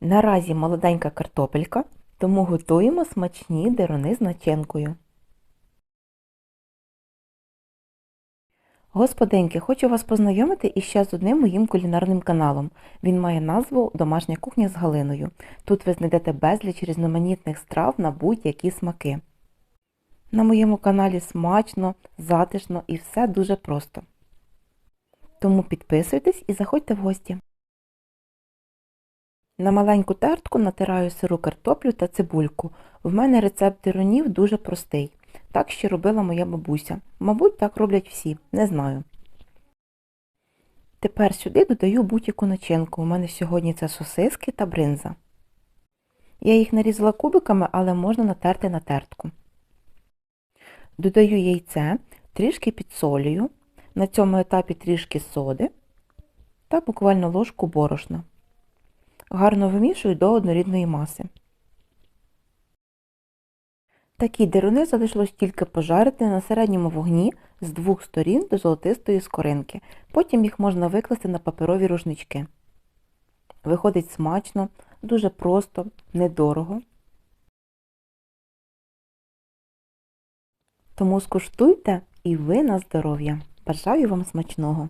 Наразі молоденька картопелька, тому готуємо смачні деруни з начинкою. Господинки, хочу вас познайомити іще з одним моїм кулінарним каналом. Він має назву Домашня кухня з Галиною. Тут ви знайдете безліч різноманітних страв на будь-які смаки. На моєму каналі смачно, затишно і все дуже просто. Тому підписуйтесь і заходьте в гості. На маленьку тертку натираю сиру картоплю та цибульку. В мене рецепт тиронів дуже простий. Так ще робила моя бабуся. Мабуть, так роблять всі, не знаю. Тепер сюди додаю будь-яку начинку. У мене сьогодні це сосиски та бринза. Я їх нарізала кубиками, але можна натерти на тертку. Додаю яйце, трішки підсолюю, на цьому етапі трішки соди та буквально ложку борошна. Гарно вимішую до однорідної маси. Такі деруни залишилось тільки пожарити на середньому вогні з двох сторін до золотистої скоринки. Потім їх можна викласти на паперові рушнички. Виходить смачно, дуже просто, недорого. Тому скуштуйте і ви на здоров'я. Бажаю вам смачного!